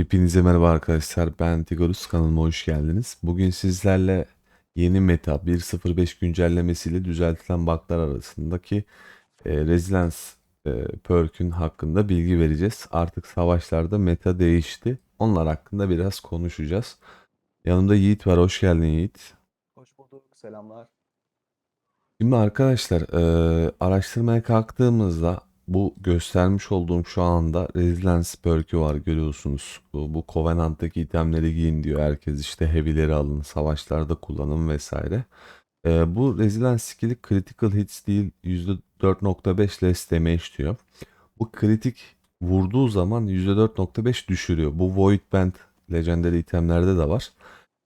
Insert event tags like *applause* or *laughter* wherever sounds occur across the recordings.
Hepinize merhaba arkadaşlar. Ben Tigorus kanalıma hoş geldiniz. Bugün sizlerle yeni meta 1.05 güncellemesiyle düzeltilen bug'lar arasındaki e, Resilience e, perk'ün hakkında bilgi vereceğiz. Artık savaşlarda meta değişti. Onlar hakkında biraz konuşacağız. Yanımda Yiğit var. Hoş geldin Yiğit. Hoş bulduk. Selamlar. Şimdi arkadaşlar e, araştırmaya kalktığımızda bu göstermiş olduğum şu anda Resilience perk'ü var görüyorsunuz. Bu, bu Covenant'taki itemleri giyin diyor. Herkes işte heavy'leri alın, savaşlarda kullanın vesaire. E, bu Resilience skill'i critical hits değil %4.5 less damage diyor. Bu kritik vurduğu zaman %4.5 düşürüyor. Bu Void Band legendary itemlerde de var.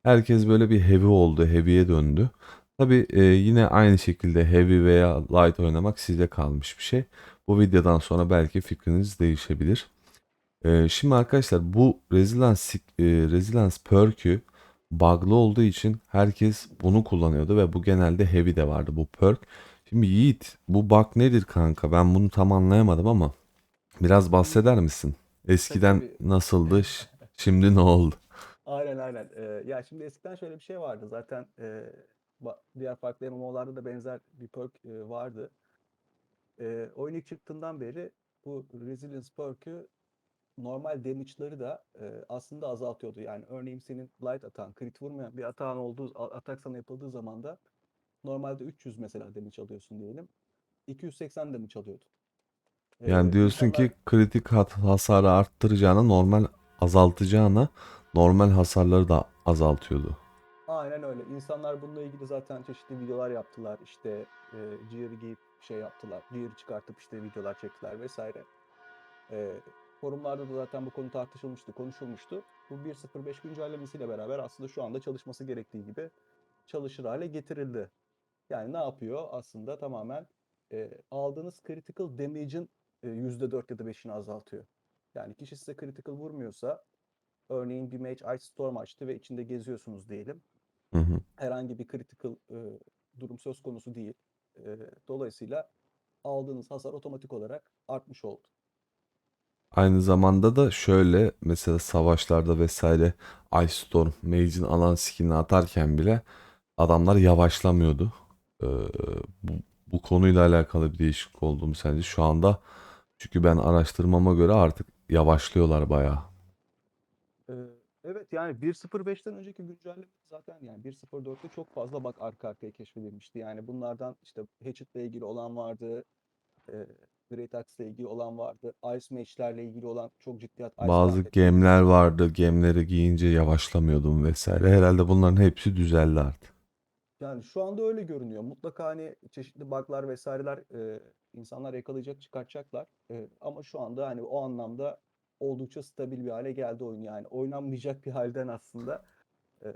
Herkes böyle bir heavy oldu, heavy'ye döndü. Tabii e, yine aynı şekilde heavy veya light oynamak size kalmış bir şey. Bu videodan sonra belki fikriniz değişebilir. E, şimdi arkadaşlar bu Resilience, e, Resilience perk'ü bug'lı olduğu için herkes bunu kullanıyordu ve bu genelde heavy de vardı bu perk. Şimdi Yiğit bu bug nedir kanka? Ben bunu tam anlayamadım ama biraz bahseder misin? Eskiden Tabii. nasıldı, *laughs* şimdi ne oldu? Aynen aynen. Ee, ya şimdi eskiden şöyle bir şey vardı. Zaten e, diğer farklı MMO'larda da benzer bir perk e, vardı. E, oyun ilk çıktığından beri bu Resilience perk'ü normal damage'ları da e, aslında azaltıyordu. Yani örneğin senin light atan, crit vurmayan bir atağın olduğu, atak sana yapıldığı zaman da normalde 300 mesela damage alıyorsun diyelim. 280 damage alıyordun. E, Yani diyorsun insanlar- ki kritik hasarı arttıracağına normal azaltacağına normal hasarları da azaltıyordu. Aynen öyle. İnsanlar bununla ilgili zaten çeşitli videolar yaptılar. İşte e, gear'ı giyip şey yaptılar. Gear'ı çıkartıp işte videolar çektiler vesaire. E, forumlarda da zaten bu konu tartışılmıştı, konuşulmuştu. Bu 1.05 güncellemesiyle beraber aslında şu anda çalışması gerektiği gibi çalışır hale getirildi. Yani ne yapıyor? Aslında tamamen e, aldığınız critical damage'in e, %4 ya da 5'ini azaltıyor. Yani kişi size critical vurmuyorsa örneğin bir mage Ice Storm açtı ve içinde geziyorsunuz diyelim Hı hı. herhangi bir critical e, durum söz konusu değil. E, dolayısıyla aldığınız hasar otomatik olarak artmış oldu. Aynı zamanda da şöyle mesela savaşlarda vesaire Ice Storm Mage'in alan skillini atarken bile adamlar yavaşlamıyordu. Ee, bu, bu konuyla alakalı bir değişiklik oldu mu sence? Şu anda çünkü ben araştırmama göre artık yavaşlıyorlar bayağı. E, evet yani 1.05'ten önceki güncelleme zaten yani 1.04'te çok fazla bak arka arkaya keşfedilmişti. Yani bunlardan işte Hatchet'la ilgili olan vardı. E, Great Axe'la ilgili olan vardı. Ice Mage'lerle ilgili olan çok ciddi hat- Bazı gemler vardı. Gemleri giyince yavaşlamıyordum vesaire. Herhalde bunların hepsi düzeldi artık. Yani şu anda öyle görünüyor. Mutlaka hani çeşitli bug'lar vesaireler e, insanlar yakalayacak, çıkartacaklar. E, ama şu anda hani o anlamda oldukça stabil bir hale geldi oyun. Yani oynanmayacak bir halden aslında e,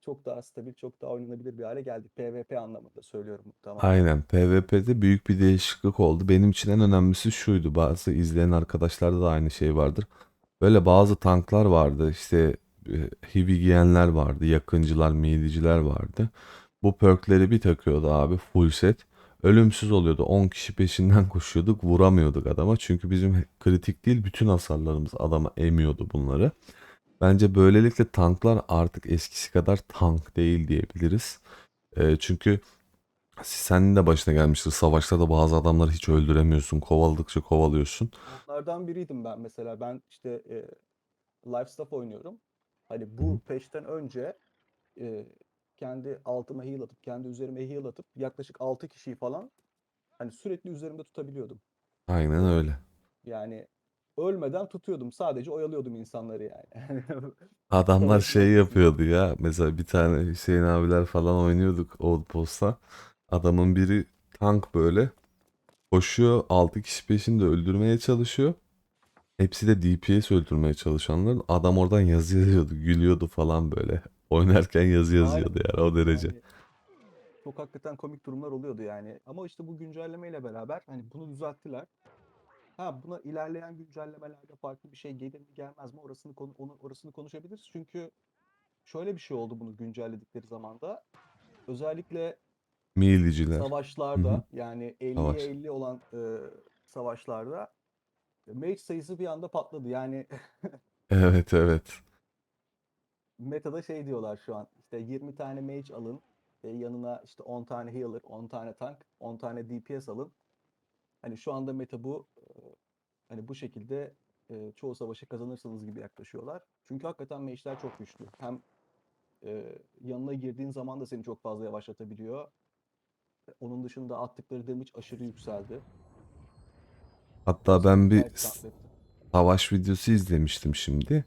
çok daha stabil, çok daha oynanabilir bir hale geldi. PvP anlamında söylüyorum bu tamamen. Aynen. PvP'de büyük bir değişiklik oldu. Benim için en önemlisi şuydu. Bazı izleyen arkadaşlarda da aynı şey vardır. Böyle bazı tanklar vardı. İşte e, heavy giyenler vardı. Yakıncılar, mealy'ciler vardı. Bu perkleri bir takıyordu abi full set. Ölümsüz oluyordu. 10 kişi peşinden *laughs* koşuyorduk. Vuramıyorduk adama. Çünkü bizim kritik değil bütün hasarlarımız adama emiyordu bunları. Bence böylelikle tanklar artık eskisi kadar tank değil diyebiliriz. E, çünkü senin de başına gelmiştir. Savaşta da bazı adamları hiç öldüremiyorsun. Kovaladıkça kovalıyorsun. Onlardan biriydim ben mesela. Ben işte e, life staff oynuyorum. Hani bu peşten önce e, kendi altıma heal atıp, kendi üzerime heal atıp yaklaşık 6 kişiyi falan hani sürekli üzerimde tutabiliyordum. Aynen öyle. Yani ölmeden tutuyordum. Sadece oyalıyordum insanları yani. *laughs* Adamlar şey yapıyordu ya. Mesela bir tane Hüseyin abiler falan oynuyorduk Outpost'ta. Adamın biri tank böyle koşuyor. 6 kişi peşinde öldürmeye çalışıyor. Hepsi de DPS öldürmeye çalışanlar. Adam oradan yazı yazıyordu. Gülüyordu falan böyle. Oynarken yazı yazıyordu Aynen. yani o derece. Yani çok hakikaten komik durumlar oluyordu yani. Ama işte bu güncellemeyle beraber hani bunu düzelttiler. Ha buna ilerleyen güncellemelerde farklı bir şey gelir mi gelmez mi orasını konu onu orasını konuşabiliriz. Çünkü şöyle bir şey oldu bunu güncelledikleri zamanda. Özellikle hı. savaşlarda yani 50'ye Savaş. 50 olan e, savaşlarda mage sayısı bir anda patladı. Yani Evet evet. Meta'da şey diyorlar şu an. işte 20 tane mage alın. ve yanına işte 10 tane healer, 10 tane tank, 10 tane DPS alın. Hani şu anda meta bu. e, Hani bu şekilde e, çoğu savaşı kazanırsınız gibi yaklaşıyorlar. Çünkü hakikaten mage'ler çok güçlü. Hem e, yanına girdiğin zaman da seni çok fazla yavaşlatabiliyor. Onun dışında attıkları damage aşırı yükseldi. Hatta ben bir savaş videosu izlemiştim şimdi.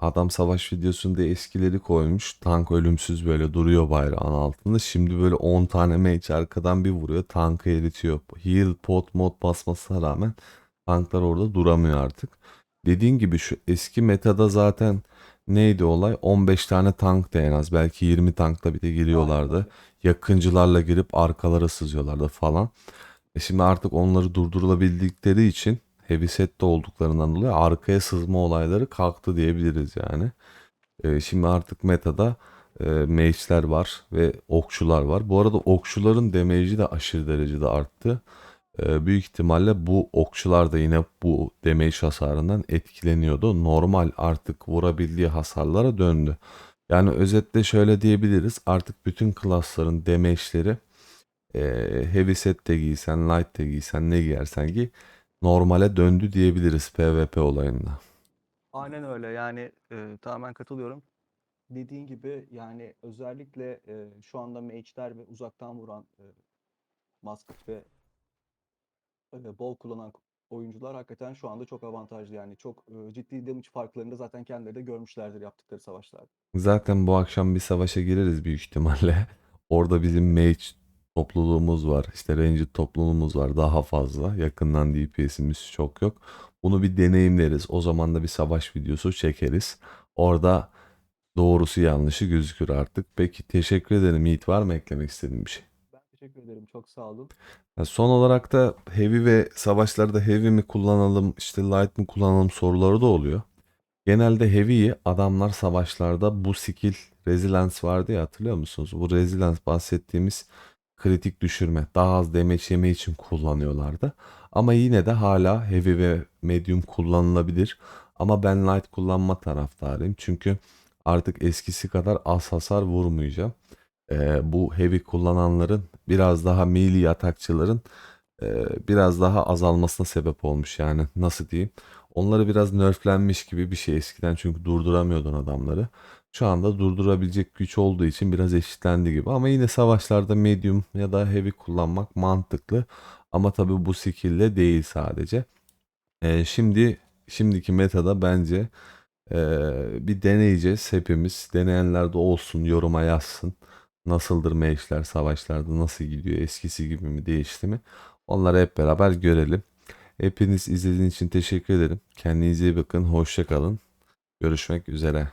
Adam savaş videosunda eskileri koymuş. Tank ölümsüz böyle duruyor bayrağın altında. Şimdi böyle 10 tane mage arkadan bir vuruyor. Tankı eritiyor. Heal, pot, mod basmasına rağmen tanklar orada duramıyor artık. Dediğin gibi şu eski metada zaten neydi olay? 15 tane tank da en az. Belki 20 tankla bir de giriyorlardı. Yakıncılarla girip arkalara sızıyorlardı falan. E şimdi artık onları durdurulabildikleri için heavy set de olduklarından dolayı arkaya sızma olayları kalktı diyebiliriz yani. E, şimdi artık metada e, mage'ler var ve okçular var. Bu arada okçuların damage'i de aşırı derecede arttı. E, büyük ihtimalle bu okçular da yine bu damage hasarından etkileniyordu. Normal artık vurabildiği hasarlara döndü. Yani özetle şöyle diyebiliriz. Artık bütün klasların damage'leri e, heavy set de giysen, light de giysen, ne giyersen giy normale döndü diyebiliriz PvP olayında. Aynen öyle. Yani e, tamamen katılıyorum. Dediğin gibi yani özellikle e, şu anda mage'ler ve uzaktan vuran e, musket ve e, bol kullanan oyuncular hakikaten şu anda çok avantajlı. Yani çok e, ciddi damage farklarını da zaten kendileri de görmüşlerdir yaptıkları savaşlarda. Zaten bu akşam bir savaşa gireriz büyük ihtimalle. *laughs* Orada bizim mage topluluğumuz var. İşte ranger topluluğumuz var daha fazla. Yakından DPS'imiz çok yok. Bunu bir deneyimleriz. O zaman da bir savaş videosu çekeriz. Orada doğrusu yanlışı gözükür artık. Peki teşekkür ederim Yiğit. Var mı eklemek istediğin bir şey? Ben teşekkür ederim. Çok sağ olun. Ya son olarak da heavy ve savaşlarda heavy mi kullanalım, işte light mı kullanalım soruları da oluyor. Genelde heavy'yi adamlar savaşlarda bu skill resilience vardı ya hatırlıyor musunuz? Bu resilience bahsettiğimiz kritik düşürme, daha az damage yeme için kullanıyorlardı. Ama yine de hala heavy ve medium kullanılabilir. Ama ben light kullanma taraftarıyım. Çünkü artık eskisi kadar az hasar vurmayacağım. Ee, bu heavy kullananların biraz daha melee atakçıların e, biraz daha azalmasına sebep olmuş yani nasıl diyeyim. Onları biraz nerflenmiş gibi bir şey eskiden çünkü durduramıyordun adamları. Şu anda durdurabilecek güç olduğu için biraz eşitlendi gibi. Ama yine savaşlarda medium ya da heavy kullanmak mantıklı. Ama tabii bu skill'le değil sadece. Ee, şimdi şimdiki metada bence ee, bir deneyeceğiz hepimiz. Deneyenler de olsun, yoruma yazsın. Nasıldır meşler, savaşlarda nasıl gidiyor, eskisi gibi mi, değişti mi? Onları hep beraber görelim. Hepiniz izlediğiniz için teşekkür ederim. Kendinize iyi bakın, hoşça kalın. Görüşmek üzere.